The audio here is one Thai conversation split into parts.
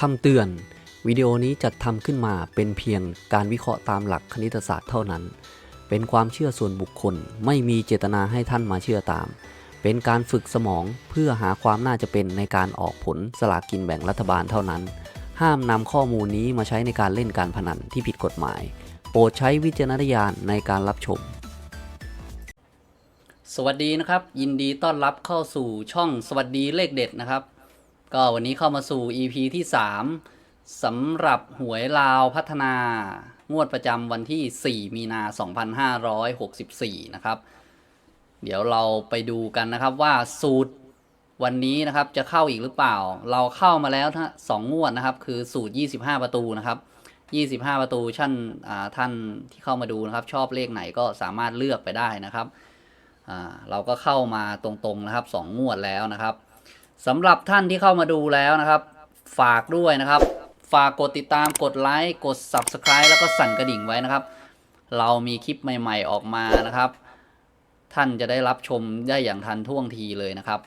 คำเตือน วิดีโอนี้จัดทำขึ้นมาเป็นเพียงการวิเคราะห์ตามหลักคณิตศาสตร์เท่านั้น เป็นความเชื่อส่วนบุคคล ไม่มีเจตนาให้ท่านมาเชื่อตาม เป็นการฝึกสมองเพื่อหาความน่าจะเป็นในการออกผลสลากกินแบ่งรัฐบาลเท่านั้น ห้ามนำข้อมูลนี้มาใช้ในการเล่นการพนันที่ผิดกฎหมาย โปรดใช้วิจารณญาณในการรับชม สวัสดีนะครับ ยินดีต้อนรับเข้าสู่ช่องสวัสดีเลขเด็ดนะครับ ก็วันนี้เข้ามาสู่ EP ที่ 3สำหรับหวยลาวพัฒนางวดประจำวันที่ 4 มีนา 2564 นะครับ เดี๋ยวเราไปดูกันนะครับว่าสูตรวันนี้นะครับจะเข้าอีกหรือเปล่า เราเข้ามาแล้วทั้งสองงวดนะครับ คือสูตร 25 ประตูนะครับ 25 ประตูท่านท่านที่เข้ามาดูนะครับ ชอบเลขไหนก็สามารถเลือกไปได้นะครับเราก็เข้ามาตรงๆนะครับสองงวดแล้วนะครับ สำหรับท่านที่เข้ามาดูแล้วนะครับ ฝากด้วยนะครับ ฝากกดติดตามกดไลค์กด Subscribe แล้วก็สั่นกระดิ่งไว้นะครับ เรามีคลิปใหม่ๆออกมานะครับ ท่านจะได้รับชมได้อย่างทันท่วงทีเลยนะครับ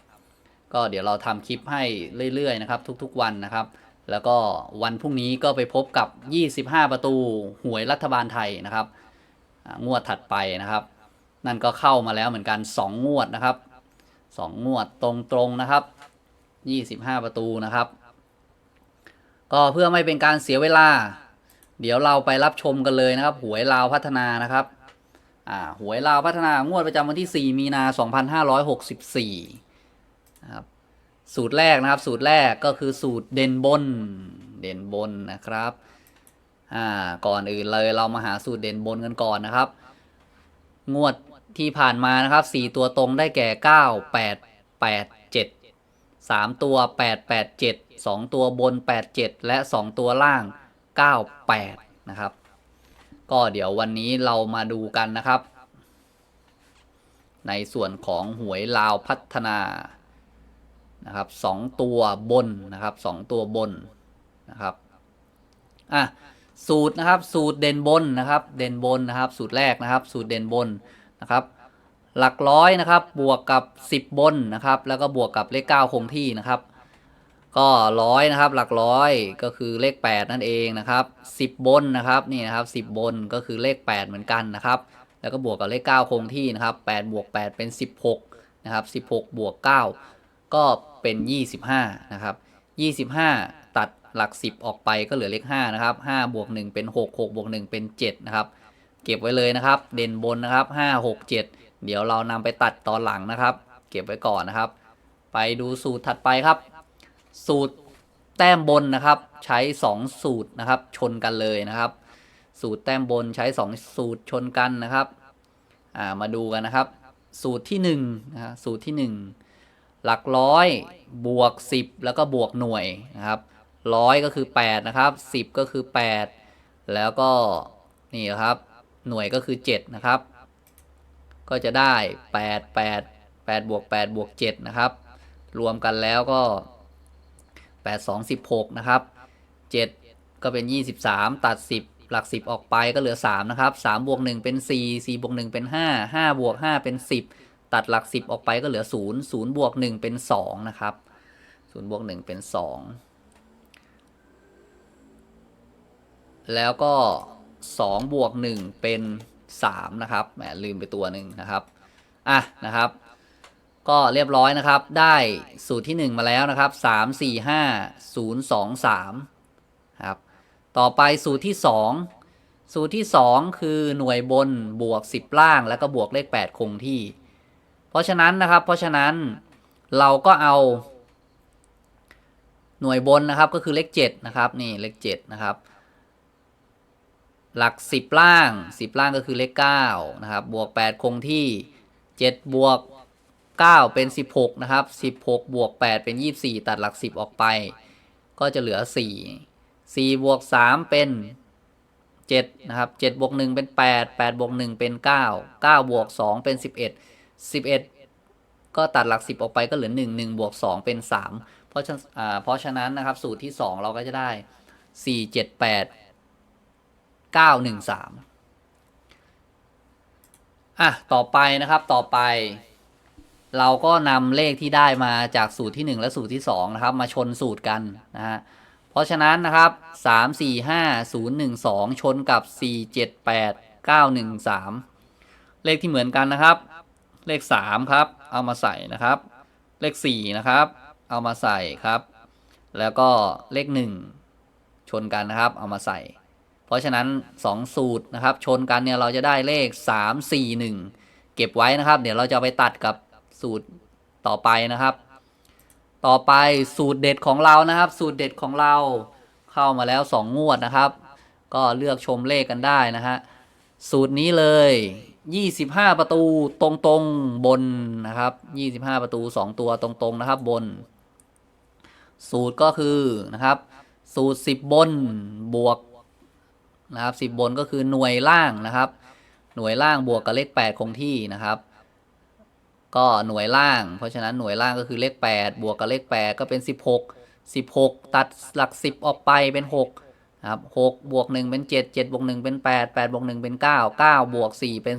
ก็เดี๋ยวเราทำคลิปให้เรื่อยๆนะครับ ทุกๆวันนะครับ แล้วก็วันพรุ่งนี้ก็ไปพบกับ 25 ประตูหวยรัฐบาลไทยนะครับงวดถัดไปนะครับ นั่นก็เข้ามาแล้วเหมือนกัน 2 งวดนะครับ 2 งวดตรงๆนะครับ 25ประตูนะครับ ก็เพื่อไม่เป็นการเสียเวลา เดี๋ยวเราไปรับชมกันเลยนะครับ หวยลาวพัฒนานะครับอ่าหวยลาวพัฒนางวดประจำวันที่ 4 มีนา 2564นะครับสูตรแรกนะครับ สูตรแรกก็คือสูตรเด่นบน เด่นบนนะครับอ่าก่อนอื่นเลยเรามาหาสูตรเด่นบนกันก่อนนะครับ งวดที่ผ่านมานะครับ 4 ตัวตรงได้แก่ 9 8 8 สามตัวแปดแปดเจ็ดสองตัวบนแปดเจ็ดและสองตัวล่างเก้าแปดนะครับ ก็เดี๋ยววันนี้เรามาดูกันนะครับ ในส่วนของหวยลาวพัฒนานะครับสองตัวบนนะครับสองตัวบนนะครับอะสูตรนะครับสูตรเด่นบนนะครับ เด่นบนนะครับ สูตรแรกนะครับ สูตรเด่นบนนะครับ หลักร้อยนะครับ บวกกับ 10 บนนะครับ แล้วก็บวกกับเลข 9 คงที่นะครับ ก็ร้อยนะครับ หลักร้อยก็คือเลข 8 นั่นเองนะครับ 10 บนนะครับนี่นะครับ 10 บนก็คือเลข 8 เหมือนกันนะครับ แล้วก็บวกกับเลข 9 คงที่นะครับ8บวก8 เป็น 16 นะครับ 16 บวก 9 ก็เป็น 25 นะครับ 25 ตัดหลัก 10 ออกไปก็เหลือเลข 5 นะครับ5บวก1เป็น 6 6บวก1เป็น 7 นะครับ เก็บไว้เลยนะครับ เด่นบนนะครับ 5 6 7 เดี๋ยวเรานำไปตัดตอนหลังนะครับ เก็บไว้ก่อนนะครับ ไปดูสูตรถัดไปครับ สูตรแต้มบนนะครับ ใช้ 2 สูตรนะครับ ชนกันเลยนะครับ สูตรแต้มบนใช้ 2 สูตรชนกันนะครับามาดูกันนะครับ สูตรที่1นะฮะสูตรที่ 1 หลักร้อยบวก 10 แล้วก็บวกหน่วยนะครับร้อยก็คือ 8 นะครับ 10 ก็คือ 8 แล้วก็นี่นะครับหน่วยก็คือ 7 นะครับ ก็จะได้ 8 8 8บวก8บวก7นะครับ รวมกันแล้วก็ 8 2 16 นะครับ 7 ก็เป็น 23 ตัด 10 หลัก 10 ออกไปก็เหลือ 3 นะครับ 3 บวก 1 เป็น 4 4 บวก 1 เป็น 5 5 บวก 5 เป็น 10 ตัดหลัก 10 ออกไปก็เหลือ 0 0 บวก 1 เป็น 2 นะครับ 0 บวก 1 เป็น 2 แล้วก็ 2 บวก 1 เป็น 3 นะครับแหมลืมไปตัวหนึ่งนะครับอะนะครับ ก็เรียบร้อยนะครับ ได้สูตรที่ 1 มาแล้วนะครับ 3 4 5 0 2 3ครับต่อไปสูตรที่ 2 สูตรที่ 2 คือหน่วยบนบวก 10 ล่าง แล้วก็บวกเลข 8 คงที่ เพราะฉะนั้นนะครับ เพราะฉะนั้นเราก็เอาหน่วยบนนะครับก็คือเลข7นะครับนี่เลข7นะครับ หลัก 10 ล่าง 10 ล่างก็คือเลข9นะครับ บวก 8 คงที่ 7 บวก 9 เป็น 16 นะครับ 16 บวก 8 เป็น 24 ตัดหลัก 10 ออกไป ก็จะเหลือ 4 4 บวก 3 เป็น 7 นะครับ 7 บวก 1 เป็น 8 8 บวก 1 เป็น 9 9 บวก 2 เป็น 11 11 ก็ตัดหลัก 10 ออกไปก็เหลือ 1 1 บวก 2 เป็น 3 เพราะฉะอ่าเพราะฉะนั้นนะครับสูตรที่ 2 เราก็จะได้ 4 7 8 9 1 3อะต่อไปนะครับต่อไป เราก็นำเลขที่ได้มาจากสูตรที่ 1 และสูตรที่ 2 นะครับ มาชนสูตรกันนะฮะเพราะฉะนั้นนะครับ 3 4 5 0 1 2 ชนกับ 4 7 8 9 1 3 เลขที่เหมือนกันนะครับ เลข 3 ครับ เอามาใส่นะครับ เลข 4 นะครับ เอามาใส่ครับ แล้วก็เลข 1 ชนกันนะครับ เอามาใส่ เพราะฉะนั้น 2 สูตรนะครับ ชนกันเนี่ยเราจะได้เลข 3 4 1 เก็บไว้นะครับ เดี๋ยวเราจะไปตัดกับสูตรต่อไปนะครับ ต่อไปสูตรเด็ดของเรานะครับ สูตรเด็ดของเราเข้ามาแล้ว 2 งวดนะครับ ก็เลือกชมเลขกันได้นะฮะสูตรนี้เลย 25 ประตูตรงๆบนนะครับ 25 ประตู 2 ตัวตรงๆนะครับบน สูตรก็คือนะครับ สูตร 10 บนบวก นะครับ10บนก็คือหน่วยล่างนะครับ หน่วยล่างบวกกับเลข 8 คงที่นะครับ ก็หน่วยล่าง เพราะฉะนั้นหน่วยล่างก็คือเลข 8 บวกกับเลข 8 ก็เป็น 16 16 ตัดหลัก 10 ออกไปเป็น6นะครับ6บวก1เป็น 7 7บวก1เป็น 8 8บวก1เป็น 9 9 บวก 4 เป็น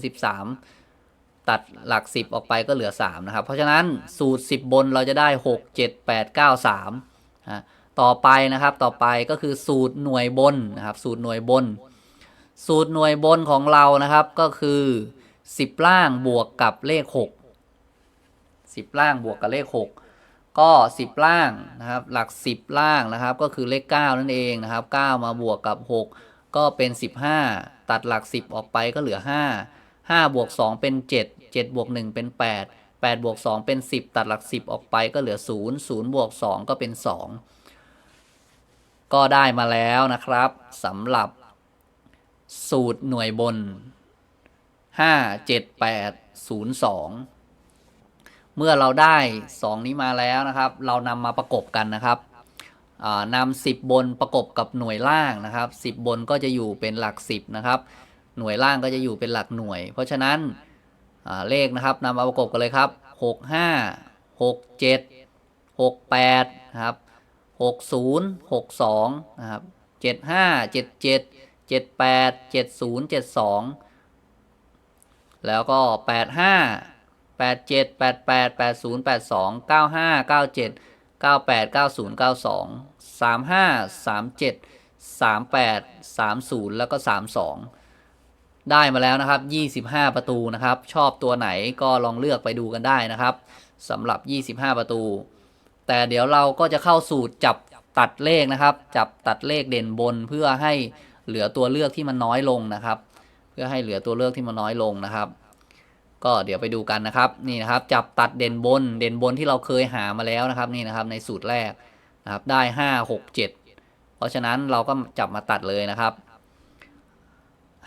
13 ตัดหลัก 10 ออกไปก็เหลือ 3 นะครับ เพราะฉะนั้นสูตร 10 บนเราจะได้ 6 7 8 9 3ฮะ ต่อไปนะครับต่อไปก็คือสูตรหน่วยบนนะครับสูตรหน่วยบน สูตรหน่วยบนของเรานะครับก็คือ 10 ล่างบวกกับเลข 6 10 ล่างบวกกับเลข 6 ก็ 10 ล่างนะครับหลัก 10 ล่างนะครับก็คือเลข 9 นั่นเองนะครับ 9 มาบวกกับ 6 ก็เป็น 15 ตัดหลัก 10 ออกไปก็เหลือ 5 5บวก2เป็น 7 7บวก1เป็น 8 8บวก2เป็น 10 ตัดหลัก 10 ออกไปก็เหลือ 0 0บวก2ก็เป็น 2 ก็ได้มาแล้วนะครับสำหรับ สูตรหน่วยบน 5 7 8 0 2 เมื่อเราได้ 2 นี้มาแล้วนะครับ เรานำมาประกบกันนะครับอ่านำ10 บนประกบกับหน่วยล่างนะครับ 10 บนก็จะอยู่เป็นหลัก 10 นะครับ หน่วยล่างก็จะอยู่เป็นหลักหน่วย เพราะฉะนั้นเลขนะครับนำมาประกบกันเลยครับ 6 5 6 7 6 8 นะครับ 60 62นะครับ75 77 78 70 72 แล้วก็ 85 87 88 80 82 95 97 98 90 92 35 37 38 30 แล้วก็ 32 ได้มาแล้วนะครับ 25 ประตูนะครับ ชอบตัวไหนก็ลองเลือกไปดูกันได้นะครับสำหรับ 25 ประตู แต่เดี๋ยวเราก็จะเข้าสูตรจับตัดเลขนะครับ จับตัดเลขเด่นบนเพื่อให้เหลือตัวเลือกที่มันน้อยลงนะครับ เพื่อให้เหลือตัวเลือกที่มันน้อยลงนะครับ ก็เดี๋ยวไปดูกันนะครับนี่นะครับ จับตัดเด่นบนเด่นบนที่เราเคยหามาแล้วนะครับนี่นะครับ ในสูตรแรกนะครับได้ห้าหกเจ็ดเพราะฉะนั้นเราก็จับมาตัดเลยนะครับ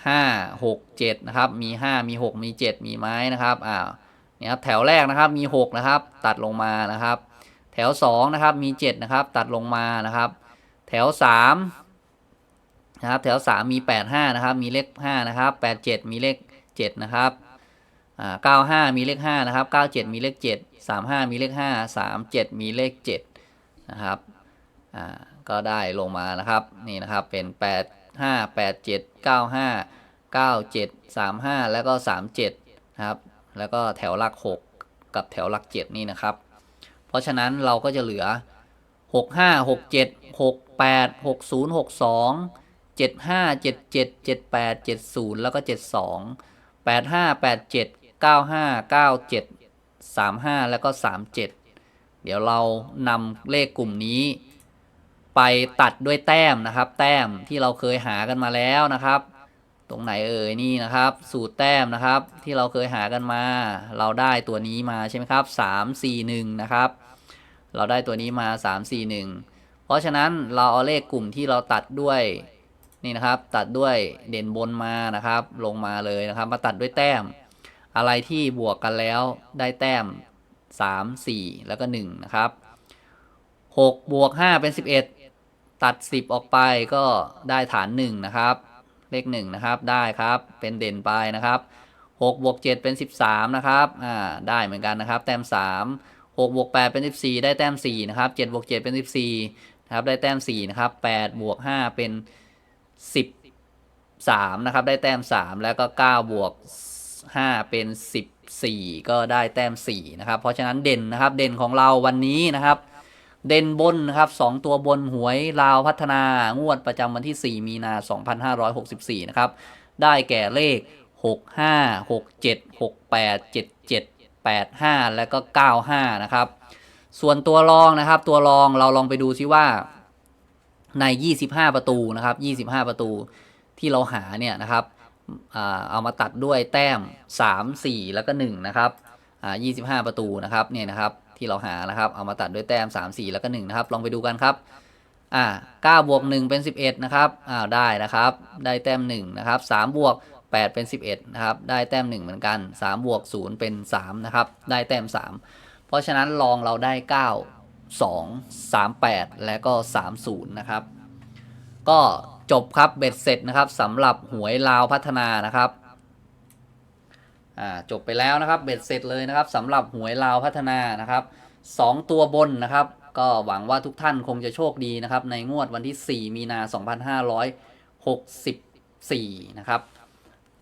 ห้าหกเจ็ดนะครับมีห้ามีหกมีเจ็ดมีไม้นะครับอ่าเนี่ยครับแถวแรกนะครับมีหกนะครับ ตัดลงมานะครับ แถวสองนะครับมีเจ็ดนะครับตัดลงมานะครับแถวสามนะครับแถวสามมีแปดห้านะครับมีเลขห้านะครับแปดเจ็ดมีเลขเจ็ดนะครับอ่าเก้าห้ามีเลขห้านะครับเก้าเจ็ดมีเลขเจ็ดสามห้ามีเลขห้าสามเจ็ดมีเลขเจ็ดนะครับก็ได้ลงมานะครับนี่นะครับเป็นแปดห้าแปดเจ็ดเก้าห้าเก้าเจ็ดสามห้าแล้วก็สามเจ็ดนะครับแล้วก็แถวหลักหกกับแถวหลักเจ็ดนี่นะครับ เพราะฉะนั้นเราก็จะเหลือ 6 5 6 7 6 8 6 0 6 2 7 5 7 7 7 8 7 0 แล้วก็ 72 8 5 8 7 9 5 9 7 3 5 แล้วก็ 37 เดี๋ยวเรานำเลขกลุ่มนี้ ไปตัดด้วยแต้มนะครับ แต้มที่เราเคยหากันมาแล้วนะครับตรงไหนเอ่ยนี่นะครับ สูตรแต้มนะครับ ที่เราเคยหากันมา เราได้ตัวนี้มาใช่ไหมครับสามสี่หนึ่งนะครับ เราได้ตัวนี้มาสามสี่หนึ่งเพราะฉะนั้นเราเอาเลขกลุ่มที่เราตัดด้วยนี่นะครับ ตัดด้วยเด่นบนมานะครับ ลงมาเลยนะครับ มาตัดด้วยแต้ม อะไรที่บวกกันแล้วได้แต้มสามสี่แล้วก็หนึ่งนะครับหกบวกห้าเป็นสิบเอ็ดตัดสิบออกไปก็ได้ฐานหนึ่งนะครับ เลขหนึ่งนะครับได้ครับเป็นเด่นไปนะครับหกบวกเจ็ดเป็นสิบสามนะครับอ่าได้เหมือนกันนะครับ แต้มสามหกบวกแปดเป็นสิบสี่ได้แต้มสี่นะครับเจ็ดบวกเจ็ดเป็นสิบสี่นะครับ ได้แต้มสี่นะครับแปดบวกห้าเป็นสิบสามนะครับ ได้แต้มสามแล้วก็เก้าบวกห้าเป็นสิบสี่ก็ได้แต้มสี่นะครับ เพราะฉะนั้นเด่นนะครับ เด่นของเราวันนี้นะครับ เด่นบนนะครับสองตัวบนหวยลาวพัฒนางวดประจำวันที่ 4 มีนา 2564 นะครับ ได้แก่เลข 65 67 68 77 85 และก็ 95 นะครับ ส่วนตัวรองนะครับ ตัวรองเราลองไปดูซิว่า ใน 25 ประตูนะครับ 25 ประตูที่เราหาเนี่ยนะครับเอามาตัดด้วยแต้ม 3 4 แล้วก็ 1 นะครับอ่า25 ประตูนะครับเนี่ยนะครับที่เราหานะครับ เอามาตัดด้วยแต้ม 3 4 แล้วก็ 1 นะครับ ลองไปดูกันครับอ่า9บวก 1 เป็น 11 นะครับอ้าวได้นะครับ ได้แต้ม 1 นะครับ3บวก 8 เป็น 11 นะครับ ได้แต้ม 1 เหมือนกัน 3 บวก 0 เป็น 3 นะครับ ได้แต้ม 3 เพราะฉะนั้นลองเราได้ 9 2 3 8 และก็ 30 นะครับ ก็จบครับเบ็ดเสร็จนะครับสำหรับหวยลาวพัฒนานะครับอ่าจบไปแล้วนะครับเบ็ดเสร็จเลยนะครับสำหรับหวยลาวพัฒนานะครับสองตัวบนนะครับ ก็หวังว่าทุกท่านคงจะโชคดีนะครับ ในงวดวันที่ 4 มีนา 2564 นะครับ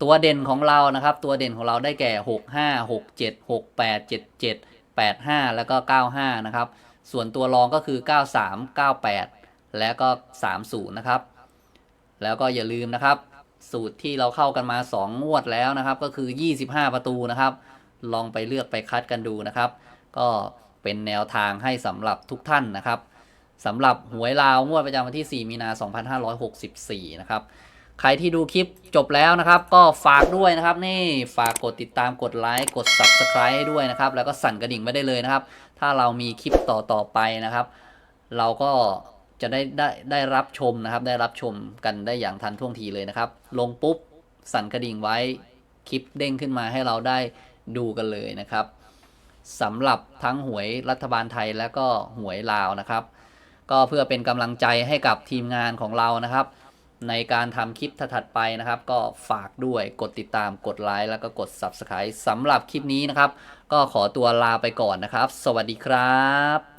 ตัวเด่นของเรานะครับ ตัวเด่นของเราได้แก่ 6 5 6 7 6 8 7 7 8 5 แล้วก็ 95 นะครับ ส่วนตัวรองก็คือ 93 98 และก็ 30 นะครับ แล้วก็อย่าลืมนะครับ สูตรที่เราเข้ากันมา 2 งวดแล้วนะครับ ก็คือ 25 ประตูนะครับ ลองไปเลือกไปคัดกันดูนะครับ ก็เป็นแนวทางให้สำหรับทุกท่านนะครับสำหรับหวยลาวงวดประจำวันที่ 4 มีนา 2564 นะครับ ใครที่ดูคลิปจบแล้วนะครับ ก็ฝากด้วยนะครับ นี่ฝากกดติดตามกดไลค์กด Subscribe ให้ด้วยนะครับ แล้วก็สั่นกระดิ่งไว้ได้เลยนะครับ ถ้าเรามีคลิปต่อต่อไปนะครับ เราก็จะได้ได้ได้รับชมนะครับ ได้รับชมกันได้อย่างทันท่วงทีเลยนะครับ ลงปุ๊บสั่นกระดิ่งไว้คลิปเด้งขึ้นมาให้เราได้ดูกันเลยนะครับสำหรับทั้งหวยรัฐบาลไทยและก็หวยลาวนะครับ ก็เพื่อเป็นกำลังใจให้กับทีมงานของเรานะครับ ในการทำคลิปถัดๆไปนะครับ ก็ฝากด้วยกดติดตามกดไลค์แล้วก็กด Subscribe สำหรับคลิปนี้นะครับ ก็ขอตัวลาไปก่อนนะครับ สวัสดีครับ